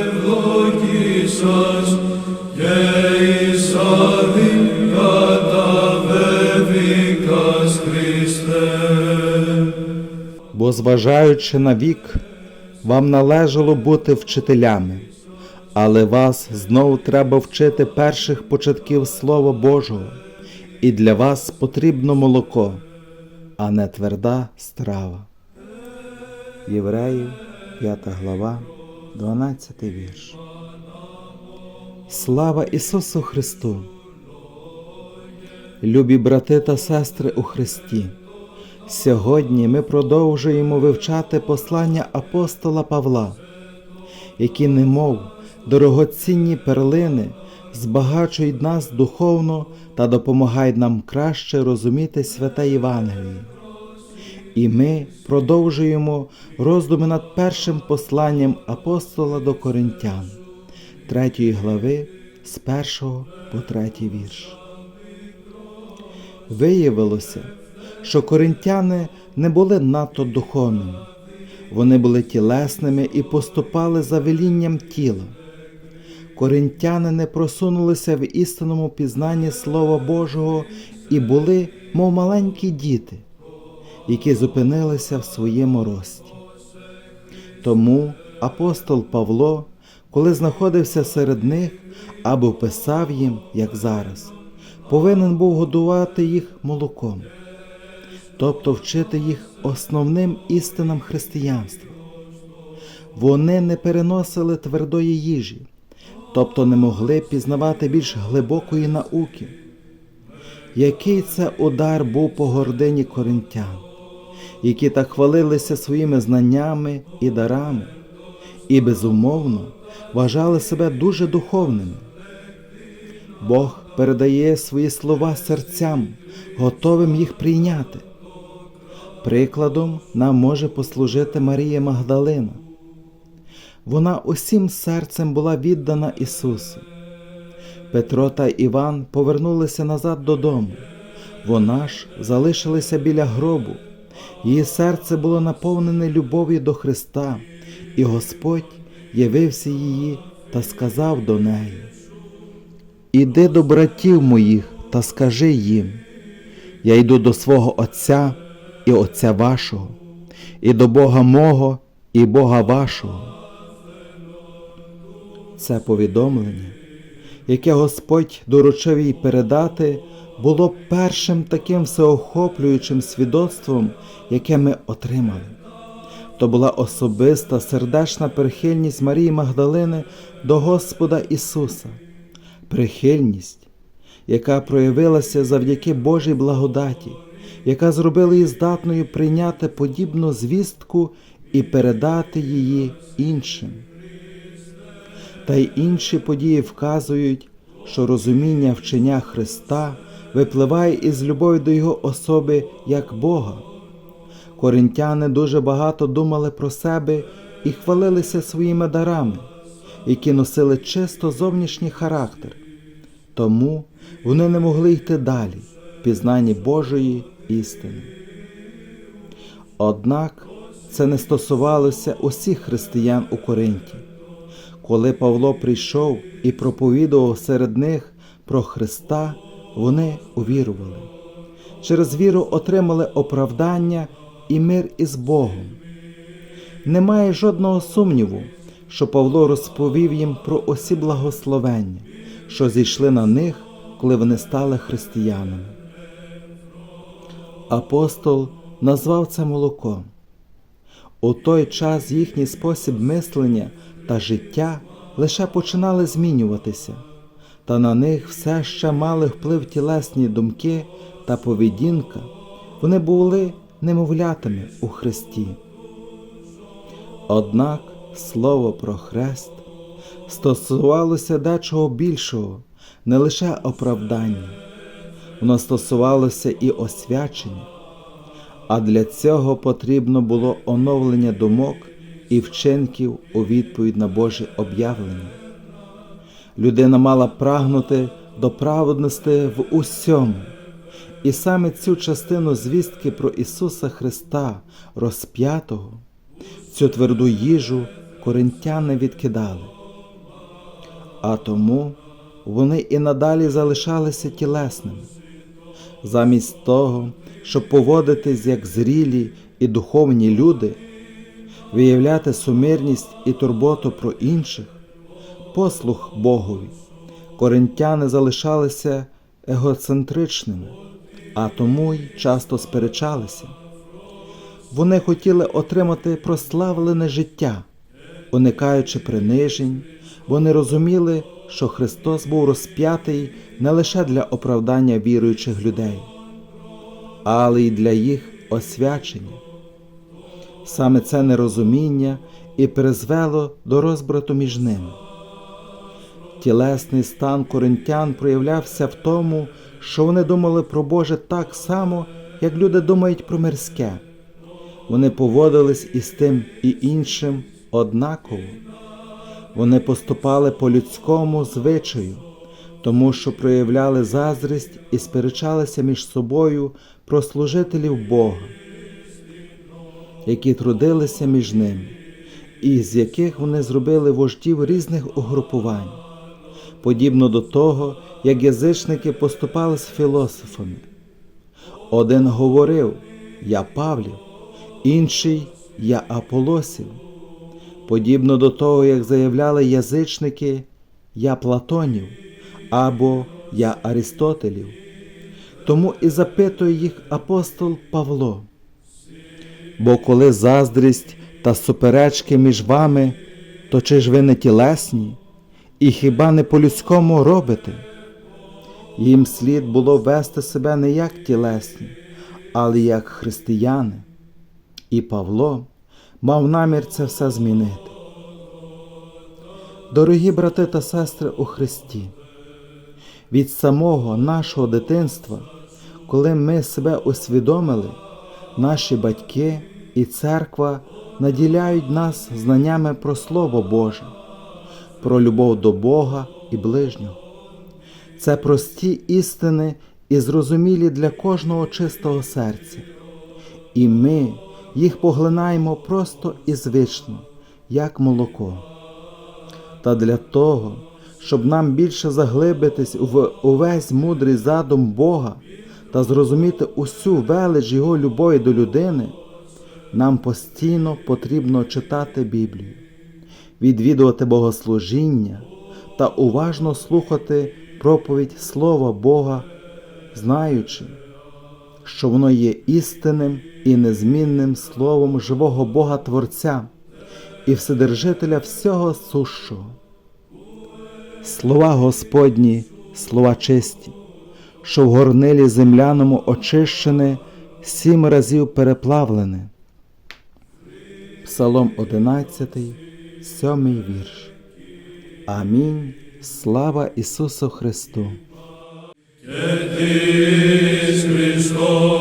ευλογήσας και εις άδειν καταβεβήκας Χριστέ. бо зважаючи на вік, вам належало бути вчителями, але вас знову треба вчити перших початків Слова Божого, і для вас потрібно молоко, а не тверда страва. Євреїв, 5 глава, 12 вірш. Слава Ісусу Христу! Любі брати та сестри у Христі! Сьогодні ми продовжуємо вивчати послання апостола Павла, які, немов дорогоцінні перлини, збагачують нас духовно та допомагають нам краще розуміти святе Євангеліє. І ми продовжуємо роздуми над першим посланням апостола до Коринтян, 3 глави з 1 по 3 вірш. Виявилося, що коринтяни не були надто духовними, вони були тілесними і поступали за велінням тіла. Коринтяни не просунулися в істинному пізнанні Слова Божого і були, мов маленькі діти, які зупинилися в своєму рості. Тому апостол Павло, коли знаходився серед них або писав їм, як зараз, повинен був годувати їх молоком тобто вчити їх основним істинам християнства. Вони не переносили твердої їжі, тобто не могли пізнавати більш глибокої науки. Який це удар був по гордині коринтян, які так хвалилися своїми знаннями і дарами, і безумовно вважали себе дуже духовними. Бог передає свої слова серцям, готовим їх прийняти. Прикладом нам може послужити Марія Магдалина. Вона усім серцем була віддана Ісусу. Петро та Іван повернулися назад додому. Вона ж залишилася біля гробу. Її серце було наповнене любов'ю до Христа, і Господь явився її та сказав до неї: Іди до братів моїх та скажи їм: Я йду до свого Отця і Отця вашого, і до Бога мого, і Бога вашого. Це повідомлення, яке Господь доручив їй передати, було першим таким всеохоплюючим свідоцтвом, яке ми отримали. То була особиста сердечна прихильність Марії Магдалини до Господа Ісуса, прихильність, яка проявилася завдяки Божій благодаті яка зробила її здатною прийняти подібну звістку і передати її іншим. Та й інші події вказують, що розуміння вчення Христа випливає із любові до Його особи як Бога. Коринтяни дуже багато думали про себе і хвалилися своїми дарами, які носили чисто зовнішній характер, тому вони не могли йти далі в пізнанні Божої істини. Однак це не стосувалося усіх християн у Коринті. Коли Павло прийшов і проповідував серед них про Христа, вони увірували. Через віру отримали оправдання і мир із Богом. Немає жодного сумніву, що Павло розповів їм про усі благословення, що зійшли на них, коли вони стали християнами. Апостол назвав це молоком. У той час їхній спосіб мислення та життя лише починали змінюватися, та на них все ще мали вплив тілесні думки та поведінка, вони були немовлятами у Христі. Однак слово про хрест стосувалося дечого більшого, не лише оправдання воно стосувалося і освячення, а для цього потрібно було оновлення думок і вчинків у відповідь на Боже об'явлення. Людина мала прагнути до праведності в усьому, і саме цю частину звістки про Ісуса Христа розп'ятого, цю тверду їжу коринтяни відкидали. А тому вони і надалі залишалися тілесними. Замість того, щоб поводитись як зрілі і духовні люди, виявляти сумирність і турботу про інших, послух Богові, коринтяни залишалися егоцентричними, а тому й часто сперечалися. Вони хотіли отримати прославлене життя, уникаючи принижень, вони розуміли, що Христос був розп'ятий не лише для оправдання віруючих людей, але й для їх освячення. Саме це нерозуміння і призвело до розбрату між ними. Тілесний стан коринтян проявлявся в тому, що вони думали про Боже так само, як люди думають про мирське. Вони поводились із тим і іншим однаково. Вони поступали по людському звичаю, тому що проявляли заздрість і сперечалися між собою про служителів Бога, які трудилися між ними, і з яких вони зробили вождів різних угрупувань, подібно до того, як язичники поступали з філософами. Один говорив Я Павлів, інший Я Аполосів подібно до того, як заявляли язичники Я Платонів або Я Аристотелів. Тому і запитує їх апостол Павло. Бо коли заздрість та суперечки між вами, то чи ж ви не тілесні, і хіба не по-людському робите? Їм слід було вести себе не як тілесні, але як християни. І Павло мав намір це все змінити. Дорогі брати та сестри у Христі, від самого нашого дитинства, коли ми себе усвідомили, наші батьки і церква наділяють нас знаннями про Слово Боже, про любов до Бога і ближнього. Це прості істини і зрозумілі для кожного чистого серця. І ми їх поглинаємо просто і звично, як молоко. Та для того, щоб нам більше заглибитись в увесь мудрий задум Бога та зрозуміти усю велич Його любові до людини, нам постійно потрібно читати Біблію, відвідувати богослужіння та уважно слухати проповідь Слова Бога, знаючи, що воно є істинним і незмінним словом живого Бога Творця і Вседержителя всього сущого. Слова Господні, слова чисті, що в горнилі земляному очищене, сім разів переплавлене. Псалом 11, сьомий вірш. Амінь. Слава Ісусу Христу. Христос.